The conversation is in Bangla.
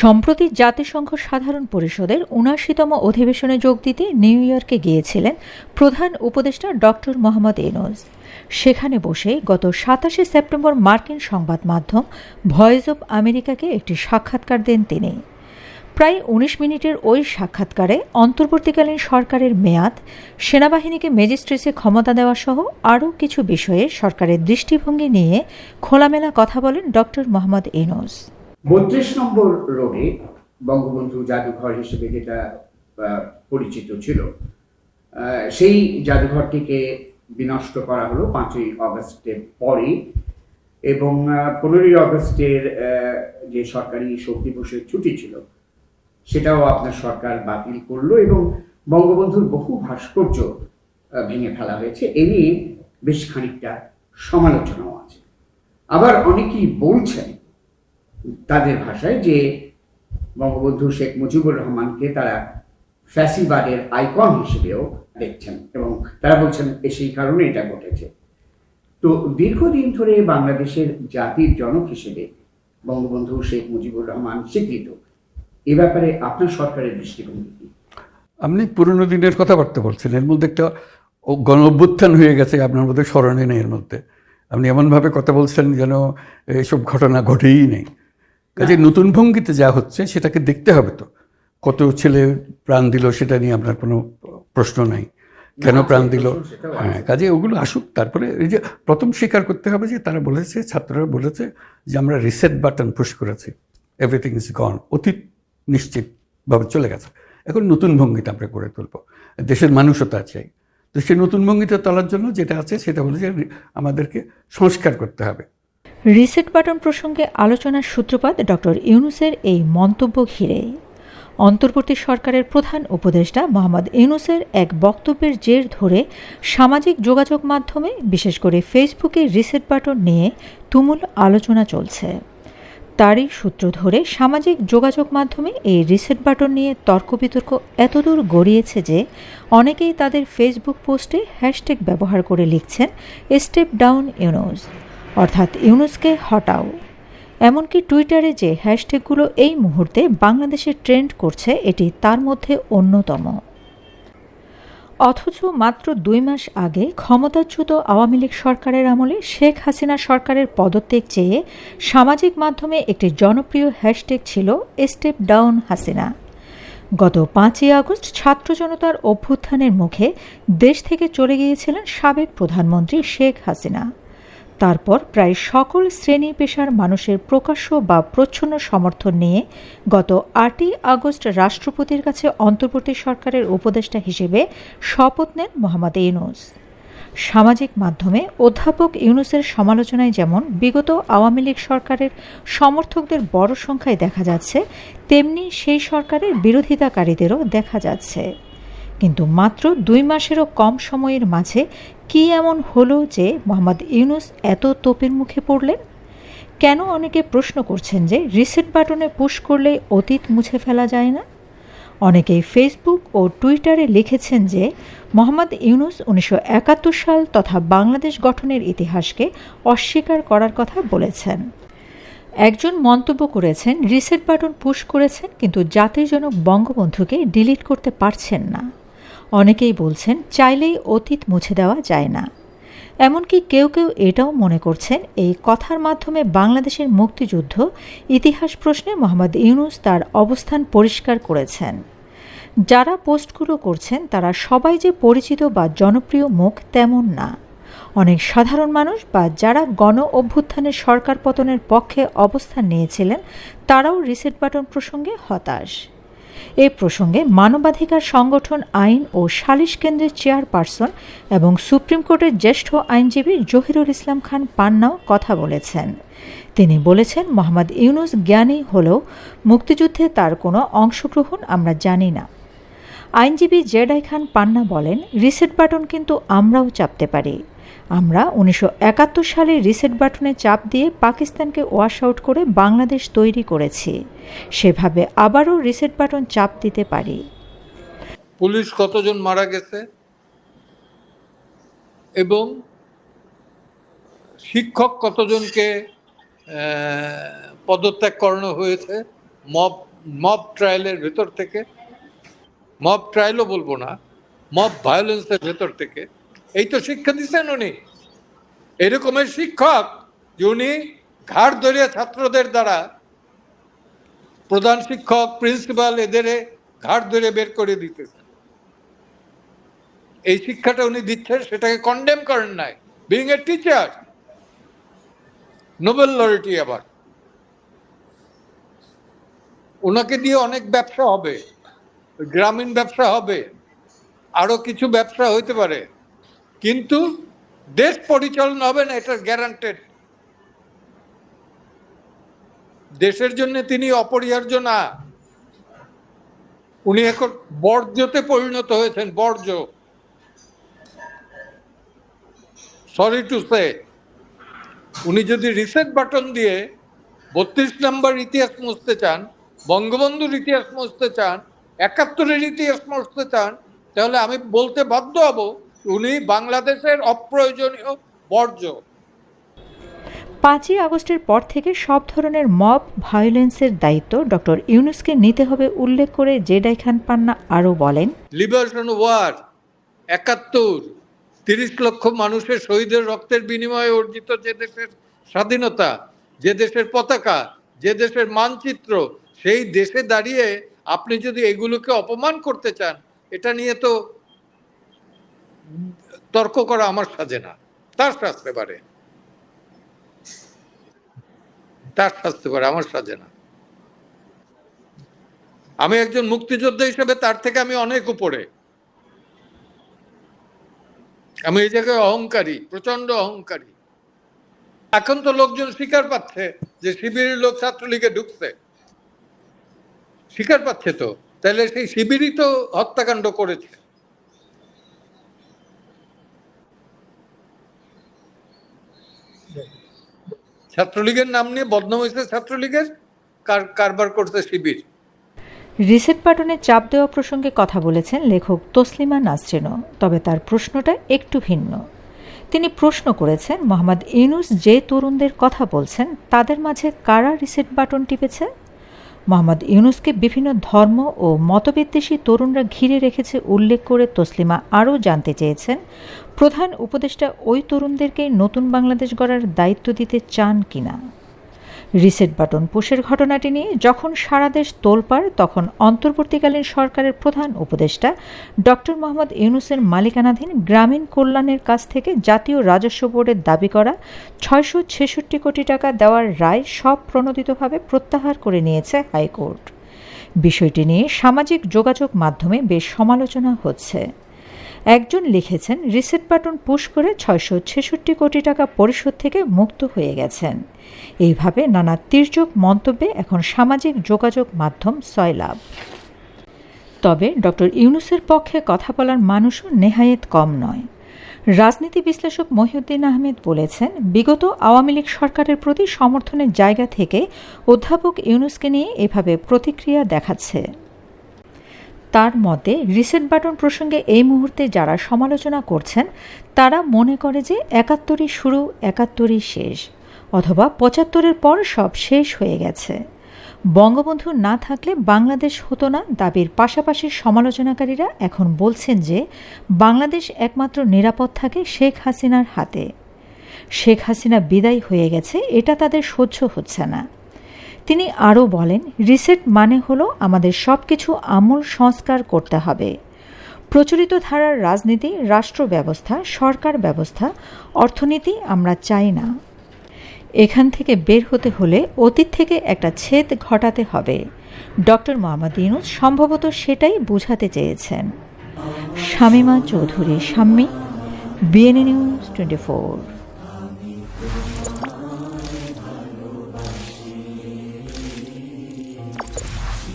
সম্প্রতি জাতিসংঘ সাধারণ পরিষদের উনাশিতম অধিবেশনে যোগ দিতে নিউ ইয়র্কে গিয়েছিলেন প্রধান উপদেষ্টা ডক্টর মোহাম্মদ এনোজ। সেখানে বসে গত সাতাশে সেপ্টেম্বর মার্কিন সংবাদ মাধ্যম ভয়েস অব আমেরিকাকে একটি সাক্ষাৎকার দেন তিনি। প্রায় উনিশ মিনিটের ওই সাক্ষাৎকারে অন্তর্বর্তীকালীন সরকারের মেয়াদ, সেনাবাহিনীকে ম্যাজিস্ট্রেসে ক্ষমতা দেওয়া সহ আরও কিছু বিষয়ে সরকারের দৃষ্টিভঙ্গি নিয়ে খোলামেলা কথা বলেন ডক্টর মোহাম্মদ এনোজ। বত্রিশ নম্বর রোডে বঙ্গবন্ধু জাদুঘর হিসেবে যেটা পরিচিত ছিল সেই জাদুঘরটিকে বিনষ্ট করা হলো পাঁচই অগস্টের পরে এবং পনেরোই অগস্টের যে সরকারি শোক দিবসের ছুটি ছিল, সেটাও আপনার সরকার বাতিল করল এবং বঙ্গবন্ধুর বহু ভাস্কর্য ভেঙে ফেলা হয়েছে। এ নিয়ে বেশ খানিকটা সমালোচনাও আছে। আবার অনেকেই বলছেন তাদের ভাষায় যে বঙ্গবন্ধু শেখ মুজিবুর রহমানকে তারা ফ্যাসিবাদের আইকন হিসেবেও দেখছেন এবং তারা বলছেন সেই কারণে এটা ঘটেছে। তো দীর্ঘদিন ধরে বাংলাদেশের জাতির জনক হিসেবে বঙ্গবন্ধু শেখ মুজিবুর রহমান স্বীকৃত। এ ব্যাপারে আপনার সরকারের দৃষ্টিভঙ্গি কি? আপনি পুরনো দিনের কথাবার্তা বলছেন, এর মধ্যে একটা গণ অভ্যুত্থান হয়ে গেছে, আপনার মধ্যে স্মরণে নেই এর মধ্যে। আপনি এমনভাবে কথা বলছেন যেন এসব ঘটনা ঘটেই নেই। কাজে নতুন ভঙ্গিতে যা হচ্ছে সেটাকে দেখতে হবে তো। কত ছেলে প্রাণ দিল সেটা নিয়ে আপনার কোনো প্রশ্ন নাই। কেন প্রাণ দিল। হ্যাঁ কাজে ওগুলো আসুক। তারপরে এই যে প্রথম স্বীকার করতে হবে যে তারা বলেছে ছাত্ররা বলেছে যে আমরা রিসেট বাটন পুশ করেছি। এভরিথিং ইজ গন অতীত নিশ্চিতভাবে চলে গেছে। এখন নতুন ভঙ্গিতে আমরা গড়ে তুলব। দেশের মানুষও তা চাই। তো সেই নতুন ভঙ্গিতে তোলার জন্য যেটা আছে সেটা হলো যে আমাদেরকে সংস্কার করতে হবে। রিসেট বাটন প্রসঙ্গে আলোচনার সূত্রপাত ডক্টর ইউনুসের এই মন্তব্য ঘিরে। অন্তর্বর্তী সরকারের প্রধান উপদেষ্টা মোহাম্মদ ইউনুসের এক বক্তব্যের জের ধরে সামাজিক যোগাযোগ মাধ্যমে, বিশেষ করে ফেসবুকে রিসেট বাটন নিয়ে তুমুল আলোচনা চলছে। তারই সূত্র ধরে সামাজিক যোগাযোগ মাধ্যমে এই রিসেট বাটন নিয়ে তর্ক বিতর্ক এতদূর গড়িয়েছে যে অনেকেই তাদের ফেসবুক পোস্টে হ্যাশট্যাগ ব্যবহার করে লিখছেন, স্টেপ ডাউন, ইউনুস। অর্থাৎ ইউনুসকে হটাও। এমনকি টুইটারে যে হ্যাশট্যাগুলো এই মুহূর্তে বাংলাদেশে ট্রেন্ড করছে, এটি তার মধ্যে অন্যতম। অথচ মাত্র দুই মাস আগে ক্ষমতাচ্যুত আওয়ামী লীগ সরকারের আমলে শেখ হাসিনা সরকারের পদত্যাগ চেয়ে সামাজিক মাধ্যমে একটি জনপ্রিয় হ্যাশট্যাগ ছিল স্টেপ ডাউন হাসিনা। গত পাঁচই আগস্ট ছাত্র জনতার অভ্যুত্থানের মুখে দেশ থেকে চলে গিয়েছিলেন সাবেক প্রধানমন্ত্রী শেখ হাসিনা। তারপর প্রায় সকল শ্রেণি পেশার মানুষের প্রকাশ্য বা প্রচ্ছন্ন সমর্থন নিয়ে গত আটই আগস্ট রাষ্ট্রপতির কাছে অন্তর্বর্তী সরকারের উপদেষ্টা হিসেবে শপথ নেন মোহাম্মদ ইউনুস। সামাজিক মাধ্যমে অধ্যাপক ইউনুসের সমালোচনায় যেমন বিগত আওয়ামী লীগ সরকারের সমর্থকদের বড় সংখ্যায় দেখা যাচ্ছে, তেমনি সেই সরকারের বিরোধিতাকারীদেরও দেখা যাচ্ছে। কিন্তু মাত্র দুই মাসেরও কম সময়ের মাঝে কি এমন হলো যে মোহাম্মদ ইউনুস এত তোপের মুখে পড়লেন? কেন অনেকে প্রশ্ন করছেন যে রিসেট বাটনে পুশ করলে অতীত মুছে ফেলা যায় না? অনেকেই ফেসবুক ও টুইটারে লিখেছেন যে মোহাম্মদ ইউনুস উনিশশো একাত্তর সাল তথা বাংলাদেশ গঠনের ইতিহাসকে অস্বীকার করার কথা বলেছেন। একজন মন্তব্য করেছেন রিসেট বাটন পুশ করেছেন, কিন্তু জাতির জনক বঙ্গবন্ধুকে ডিলিট করতে পারছেন না। অনেকেই বলছেন, চাইলেই অতীত মুছে দেওয়া যায় না। এমনকি কেউ কেউ এটাও মনে করছেন, এই কথার মাধ্যমে বাংলাদেশের মুক্তিযুদ্ধ ইতিহাস প্রশ্নে মোহাম্মদ ইউনুস তার অবস্থান পরিষ্কার করেছেন। যারা পোস্টগুলো করছেন, তারা সবাই যে পরিচিত বা জনপ্রিয় মুখ তেমন না। অনেক সাধারণ মানুষ বা যারা গণ অভ্যুত্থানের সরকার পতনের পক্ষে অবস্থান নিয়েছিলেন, তারাও রিসেট বাটন প্রসঙ্গে হতাশ। এ প্রসঙ্গে মানবাধিকার সংগঠন আইন ও সালিশ কেন্দ্রের চেয়ারপারসন এবং সুপ্রিম কোর্টের জ্যেষ্ঠ আইনজীবী জহিরুল ইসলাম খান পান্নাও কথা বলেছেন। তিনি বলেছেন, মোহাম্মদ ইউনুস জ্ঞানী হলেও মুক্তিযুদ্ধে তার কোনো অংশগ্রহণ আমরা জানি না। আইনজীবী জেডাই খান পান্না বলেন, রিসেট বাটন কিন্তু আমরাও চাপতে পারি। আমরা উনিশশো একাত্তর সালে রিসেট বাটনে চাপ দিয়ে পাকিস্তানকে ওয়াশ আউট করে বাংলাদেশ তৈরি করেছি। সেভাবে আবারও রিসেট বাটন চাপ দিতে পারি। পুলিশ কতজন মারা গেছে? এবং শিক্ষক কতজনকে পদত্যাগ করানো হয়েছে? মব মব ট্রায়ালের ভেতর থেকে, মব ট্রায়ালও বলব না, মব ভায়োলেন্সের ভেতর থেকে এই তো শিক্ষা দিচ্ছেন উনি। এরকমের শিক্ষক যে উনি ঘাড় ধরিয়া ছাত্রদের দ্বারা প্রধান শিক্ষক, প্রিন্সিপাল এদের ঘাট ধরে বের করে দিতেছেন। এই শিক্ষাটা উনি দিচ্ছেন, সেটাকে কন্ডেম করেন নাই। Being a teacher Nobel laureate আবার। ওনাকে দিয়ে অনেক ব্যবসা হবে, গ্রামীণ ব্যবসা হবে, আরও কিছু ব্যবসা হইতে পারে। কিন্তু দেশ পরিচালনা হবে না এটার গ্যারান্টেড দেশের জন্য তিনি অপরিহার্য না। উনি এখন বর্জ্যতে পরিণত হয়েছেন, বর্জ্য। সরি টু সে উনি যদি রিসেট বাটন দিয়ে বত্রিশ নম্বর ইতিহাস মুছতে চান, বঙ্গবন্ধুর ইতিহাস মুছতে চান, একাত্তরের ইতিহাস মুছতে চান, তাহলে আমি বলতে বাধ্য হব উনি বাংলাদেশের অপ্রয়োজনীয় বর্জ্য। পাঁচই আগস্টের পর থেকে সব ধরনের মব ভায়োলেন্সের দায়িত্ব ডক্টর ইউনুসকে নিতে হবে উল্লেখ করে জেডাই খান পান্না আরও বলেন লিবারেশন ওয়ার একাত্তর তিরিশ লক্ষ মানুষের শহীদের রক্তের বিনিময়ে অর্জিত যে দেশের স্বাধীনতা যে দেশের পতাকা যে দেশের মানচিত্র সেই দেশে দাঁড়িয়ে আপনি যদি এগুলোকে অপমান করতে চান এটা নিয়ে তো তর্ক করা আমার সাজে না। তার শাস্তে পারে। তার শাস্তে পারে, আমার সাজে না। আমি একজন মুক্তিযোদ্ধা হিসেবে তার থেকে আমি অনেক উপরে। আমি এই জায়গায় অহংকারী প্রচণ্ড অহংকারী। এখন তো লোকজন স্বীকার পাচ্ছে যে শিবিরের লোক ছাত্রলীগে ঢুকছে। স্বীকার পাচ্ছে তো। তাহলে সেই শিবিরই তো হত্যাকাণ্ড করেছে। ছাত্রলীগের নাম নিয়ে বদনাম হয়েছে ছাত্রলীগের? কার, কারবার করছে শিবির। রিসেট বাটনে চাপ দেওয়া প্রসঙ্গে কথা বলেছেন লেখক তসলিমা নাসরিনও, তবে তার প্রশ্নটা একটু ভিন্ন। তিনি প্রশ্ন করেছেন, মোহাম্মদ ইনুস যে তরুণদের কথা বলছেন, তাদের মাঝে কারা রিসেট বাটন টিপেছে? মোহাম্মদ ইউনুসকে বিভিন্ন ধর্ম ও মতবিদ্বেষী তরুণরা ঘিরে রেখেছে উল্লেখ করে তসলিমা আরও জানতে চেয়েছেন, প্রধান উপদেষ্টা ওই তরুণদেরকে নতুন বাংলাদেশ গড়ার দায়িত্ব দিতে চান কিনা। রিসেট বাটন পুশের ঘটনাটি নিয়ে যখন সারা দেশ তোলপাড়, তখন অন্তর্বর্তীকালীন সরকারের প্রধান উপদেষ্টা ডক্টর মোহাম্মদ ইউনুসের মালিকানাধীন গ্রামীণ কল্যাণের কাছ থেকে জাতীয় রাজস্ব বোর্ডের দাবি করা ছয়শো ছেষট্টি কোটি টাকা দেওয়ার রায় সব প্রণোদিতভাবে প্রত্যাহার করে নিয়েছে হাইকোর্ট। বিষয়টি নিয়ে সামাজিক যোগাযোগ মাধ্যমে বেশ সমালোচনা হচ্ছে। একজন লিখেছেন, রিসেট বাটন পুশ করে ছয়শো ছেষট্টি কোটি টাকা পরিশোধ থেকে মুক্ত হয়ে গেছেন। এইভাবে নানা তির্যক মন্তব্যে এখন সামাজিক যোগাযোগ মাধ্যম সয়লাভ তবে ডক্টর ইউনুসের পক্ষে কথা বলার মানুষও নেহায়েত কম নয়। রাজনীতি বিশ্লেষক মহিউদ্দিন আহমেদ বলেছেন, বিগত আওয়ামী লীগ সরকারের প্রতি সমর্থনের জায়গা থেকে অধ্যাপক ইউনুসকে নিয়ে এভাবে প্রতিক্রিয়া দেখাচ্ছে। তার মতে রিসেট বাটন প্রসঙ্গে এই মুহূর্তে যারা সমালোচনা করছেন, তারা মনে করে যে একাত্তরই শুরু একাত্তরই শেষ, অথবা পঁচাত্তরের পর সব শেষ হয়ে গেছে। বঙ্গবন্ধু না থাকলে বাংলাদেশ হতো না দাবির পাশাপাশি সমালোচনাকারীরা এখন বলছেন যে বাংলাদেশ একমাত্র নিরাপদ থাকে শেখ হাসিনার হাতে। শেখ হাসিনা বিদায় হয়ে গেছে, এটা তাদের সহ্য হচ্ছে না। তিনি আরও বলেন, রিসেট মানে হলো আমাদের সব কিছু আমূল সংস্কার করতে হবে। প্রচলিত ধারার রাজনীতি, রাষ্ট্র ব্যবস্থা, সরকার ব্যবস্থা, অর্থনীতি আমরা চাই না। এখান থেকে বের হতে হলে অতীত থেকে একটা ছেদ ঘটাতে হবে। ডক্টর মোহাম্মদ ইউনুস সম্ভবত সেটাই বোঝাতে চেয়েছেন। Shamima Chowdhury, Shammi BNA news twenty four